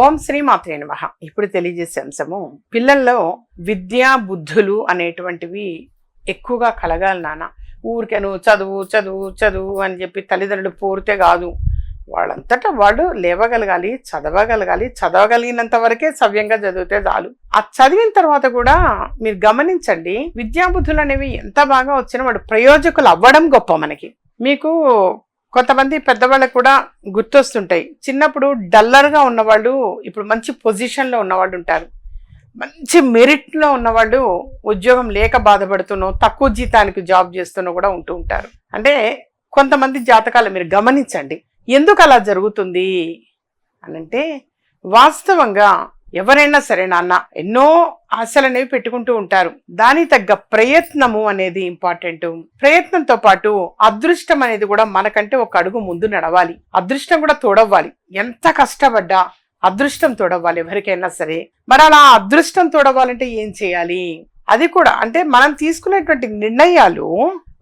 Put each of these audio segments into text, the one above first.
ఓం శ్రీ మాత్రే నమ. ఇప్పుడు తెలియజేసే అంశము పిల్లల్లో విద్యా బుద్ధులు అనేటువంటివి ఎక్కువగా కలగాలి నాన్న. ఊరికే చదువు చదువు చదువు అని చెప్పి తల్లిదండ్రులు పోరితే కాదు. వాళ్ళంతటా వాళ్ళు లేవగలగాలి చదవగలగాలి చదవగలిగినంత వరకే సవ్యంగా చదివితే చాలు. ఆ చదివిన తర్వాత కూడా మీరు గమనించండి విద్యాబుద్ధులు అనేవి ఎంత బాగా వచ్చినా వాడు ప్రయోజకులు అవ్వడం గొప్ప మనకి. మీకు కొంతమంది పెద్దవాళ్ళకు కూడా గుర్తొస్తుంటాయి. చిన్నప్పుడు డల్లర్గా ఉన్నవాళ్ళు ఇప్పుడు మంచి పొజిషన్లో ఉన్నవాళ్ళు ఉంటారు. మంచి మెరిట్లో ఉన్నవాళ్ళు ఉద్యోగం లేక బాధపడుతున్నో తక్కువ జీతానికి జాబ్ చేస్తున్నో కూడా ఉంటూ ఉంటారు. అంటే కొంతమంది జాతకాలు మీరు గమనించండి. ఎందుకు అలా జరుగుతుంది? అనంటే వాస్తవంగా ఎవరైనా సరే నాన్న ఎన్నో ఆశలు అనేవి పెట్టుకుంటూ ఉంటారు. దాని తగ్గ ప్రయత్నము అనేది ఇంపార్టెంట్ ప్రయత్నంతో పాటు అదృష్టం అనేది కూడా మనకంటే ఒక అడుగు ముందు నడవాలి. అదృష్టం కూడా తోడవ్వాలి. ఎంత కష్టపడ్డా అదృష్టం తోడవ్వాలి ఎవరికైనా సరే. మరి అలా అదృష్టం తోడవ్వాలంటే ఏం చేయాలి? అది కూడా అంటే మనం తీసుకునేటువంటి నిర్ణయాలు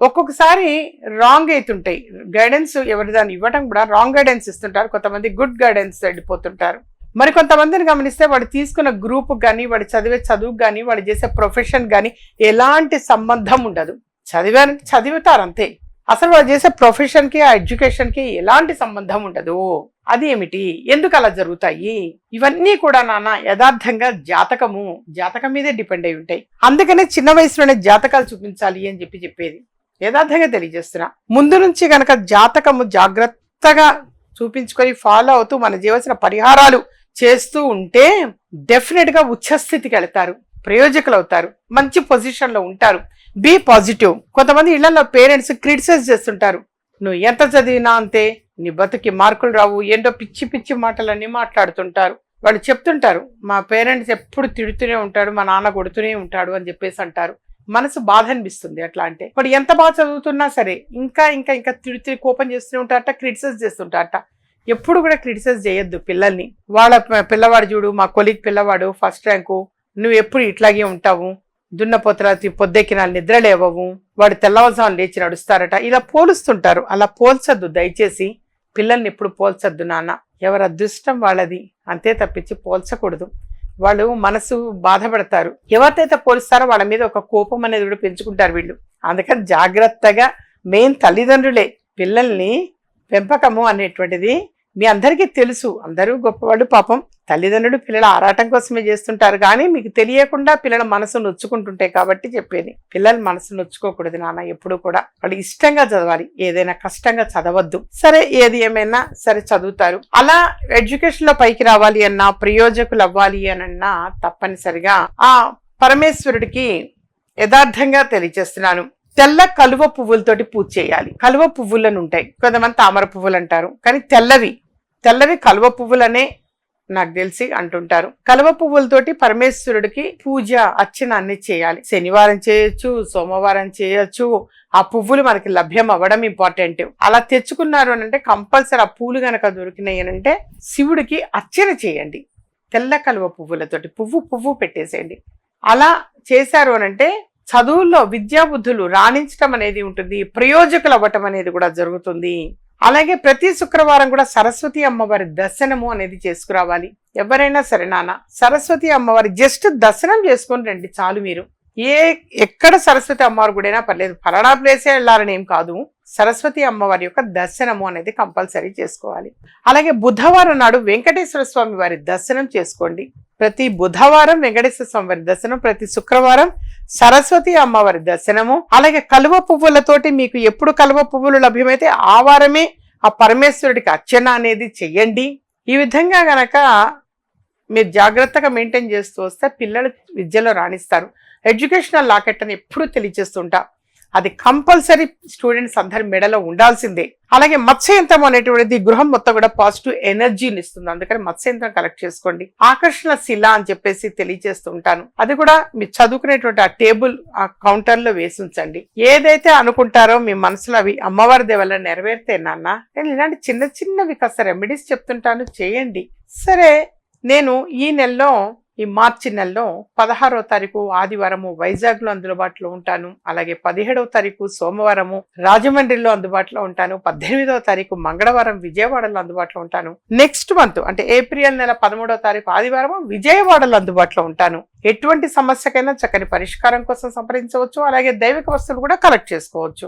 ఒక్కొక్కసారి రాంగ్ అవుతుంటాయి గైడెన్స్ ఎవరిదాన్ని ఇవ్వడం కూడా రాంగ్ గైడెన్స్ ఇస్తుంటారు. కొంతమంది గుడ్ గైడెన్స్ వెళ్ళిపోతుంటారు. మరి కొంతమందిని గమనిస్తే వాడు తీసుకున్న గ్రూప్ కానీ వాడు చదివే చదువు కానీ వాడు చేసే ప్రొఫెషన్ కానీ ఎలాంటి సంబంధం ఉండదు. చదివానికి చదివుతారు అంతే. అసలు వాడు చేసే ప్రొఫెషన్కి ఆ ఎడ్యుకేషన్కి ఎలాంటి సంబంధం ఉండదు. అది ఏమిటి? ఎందుకు అలా జరుగుతాయి? ఇవన్నీ కూడా నాన్న యథార్థంగా జాతకము జాతకం మీదే డిపెండ్ అయి ఉంటాయి. అందుకనే చిన్న వయసులోనే జాతకాలు చూపించాలి అని చెప్పి చెప్పేది. యథార్థంగా తెలియజేస్తున్నా. ముందు నుంచి గనక జాతకము జాగ్రత్తగా చూపించుకొని ఫాలో అవుతూ మనం చేయవలసిన పరిహారాలు చేస్తూ ఉంటే డెఫినెట్గా ఉచ్చస్థితికి వెళ్తారు ప్రయోజకులు అవుతారు మంచి పొజిషన్లో ఉంటారు. బీ పాజిటివ్ కొంతమంది ఇళ్ళలో పేరెంట్స్ క్రిటిసైజ్ చేస్తుంటారు. నువ్వు ఎంత చదివినా అంతే నీ బతుకి మార్కులు రావు ఏంటో పిచ్చి పిచ్చి మాటలన్నీ మాట్లాడుతుంటారు. వాళ్ళు చెప్తుంటారు మా పేరెంట్స్ ఎప్పుడు తిడుతూనే ఉంటాడు మా నాన్న కొడుతూనే ఉంటాడు అని చెప్పేసి అంటారు. మనసు బాధ అనిపిస్తుంది అట్లా అంటే. వాడు ఎంత బాగా చదువుతున్నా సరే ఇంకా ఇంకా ఇంకా తిడుతూ కోపం చేస్తూనే ఉంటారట క్రిటిసైజ్ చేస్తుంటారట. ఎప్పుడు కూడా క్రిటిసైజ్ చేయొద్దు పిల్లల్ని. వాళ్ళ పిల్లవాడు చూడు మా కొలిగ్ పిల్లవాడు ఫస్ట్ ర్యాంకు నువ్వు ఎప్పుడు ఇట్లాగే ఉంటావు? దున్నపోతల పొద్దెక్కిన నిద్ర లేవవు. వాడు తెల్లవజాము లేచి నడుస్తారట. ఇలా పోలుస్తుంటారు. అలా పోల్చొద్దు దయచేసి. పిల్లల్ని ఎప్పుడు పోల్చొద్దు నాన్న. ఎవరి అదృష్టం వాళ్ళది. అంతే తప్పించి పోల్చకూడదు. వాళ్ళు మనసు బాధపడతారు. ఎవరితైతే పోలుస్తారో వాళ్ళ మీద ఒక కోపం అనేది కూడా పెంచుకుంటారు వీళ్ళు. అందుకని జాగ్రత్తగా మెయిన్ తల్లిదండ్రులే. పిల్లల్ని పెంపకము అనేటువంటిది మీ అందరికీ తెలుసు. అందరూ గొప్పవాళ్ళు పాపం. తల్లిదండ్రులు పిల్లల ఆరాటం కోసమే చేస్తుంటారు. కానీ మీకు తెలియకుండా పిల్లల మనసు నొచ్చుకుంటుంటాయి కాబట్టి చెప్పేది. పిల్లల మనసు నొచ్చుకోకూడదు నాన్న ఎప్పుడు కూడా. వాళ్ళు ఇష్టంగా చదవాలి. ఏదైనా కష్టంగా చదవద్దు. సరే ఏది ఏమైనా సరే చదువుతారు. అలా ఎడ్యుకేషన్లో పైకి రావాలి అన్నా ప్రయోజకులు అవ్వాలి అనన్నా తప్పనిసరిగా ఆ పరమేశ్వరుడికి యథార్థంగా తెలియజేస్తున్నాను. తెల్ల కలువ పువ్వులతోటి పూజ చేయాలి. కలువ పువ్వులను ఉంటాయి కొంతమంది తామర పువ్వులు అంటారు. కానీ తెల్లవి తెల్లవి కలువ పువ్వులనే నాకు తెలిసి అంటుంటారు. కలువ పువ్వులతోటి పరమేశ్వరుడికి పూజ అర్చన అన్ని చేయాలి. శనివారం చేయొచ్చు సోమవారం చేయొచ్చు. ఆ పువ్వులు మనకి లభ్యం అవ్వడం ఇంపార్టెంట్ అలా తెచ్చుకున్నారు అని అంటే కంపల్సరీ ఆ పూలు గనక దొరికినాయి అని అంటే శివుడికి అర్చన చేయండి. తెల్ల కలువ పువ్వులతోటి పువ్వు పువ్వు పెట్టేసేయండి. అలా చేశారు అని అంటే చదువుల్లో విద్యాబుద్ధులు రాణించటం అనేది ఉంటుంది ప్రయోజకులు అవ్వటం అనేది కూడా జరుగుతుంది. అలాగే ప్రతి శుక్రవారం కూడా సరస్వతి అమ్మవారి దర్శనము అనేది చేసుకురావాలి. ఎవరైనా సరే నాన్న సరస్వతి అమ్మవారి జస్ట్ దర్శనం చేసుకొని రండి చాలు మీరు. ఏ ఎక్కడ సరస్వతి అమ్మవారి గుడైనా పర్లేదు. ఫలానా ప్లేసే వెళ్ళాలని ఏం కాదు. సరస్వతి అమ్మవారి యొక్క దర్శనము అనేది కంపల్సరీ చేసుకోవాలి. అలాగే బుధవారం నాడు వెంకటేశ్వర స్వామి వారి దర్శనం చేసుకోండి. ప్రతి బుధవారం వెంకటేశ్వర స్వామి వారి దర్శనం ప్రతి శుక్రవారం సరస్వతి అమ్మవారి దర్శనము. అలాగే కలువ పువ్వులతోటి మీకు ఎప్పుడు కలువ పువ్వులు లభ్యమైతే ఆ వారమే ఆ పరమేశ్వరుడికి అర్చన అనేది చెయ్యండి ఈ విధంగా గనక మీరు జాగ్రత్తగా మెయింటైన్ చేస్తూ వస్తే పిల్లలు విద్యలో రాణిస్తారు. ఎడ్యుకేషనల్ లాకెట్ అని ఎప్పుడూ తెలియజేస్తుంటా. అది కంపల్సరీ స్టూడెంట్స్ అందరి మెడలో ఉండాల్సిందే. అలాగే మత్స్యంత్రం అనేటువంటిది గృహం మొత్తం కూడా పాజిటివ్ ఎనర్జీని ఇస్తుంది. అందుకని మత్స్యంత్రం కలెక్ట్ చేసుకోండి. ఆకర్షణ శిల అని చెప్పేసి తెలియజేస్తూ ఉంటాను. అది కూడా మీరు చదువుకునేటువంటి ఆ టేబుల్ ఆ కౌంటర్లో వేసి ఉంచండి. ఏదైతే అనుకుంటారో మీ మనసులో అవి అమ్మవారి దేవల్ల నెరవేరితే నాన్న నేను ఇలాంటి చిన్న చిన్నవి కాస్త రెమెడీస్ చెప్తుంటాను చేయండి. సరే నేను ఈ నెలలో ఈ మార్చి నెలలో పదహారో తారీఖు ఆదివారము వైజాగ్లో అందుబాటులో ఉంటాను. అలాగే పదిహేడవ తారీఖు సోమవారము రాజమండ్రిలో అందుబాటులో ఉంటాను. పద్దెనిమిదవ తారీఖు మంగళవారం విజయవాడలో అందుబాటులో ఉంటాను. నెక్స్ట్ మంత్ అంటే ఏప్రిల్ నెల పదమూడవ తారీఖు ఆదివారం విజయవాడలో అందుబాటులో ఉంటాను. ఎటువంటి సమస్యకైనా చక్కని పరిష్కారం కోసం సంప్రదించవచ్చు. అలాగే దైవిక వస్తువులు కూడా కలెక్ట్ చేసుకోవచ్చు.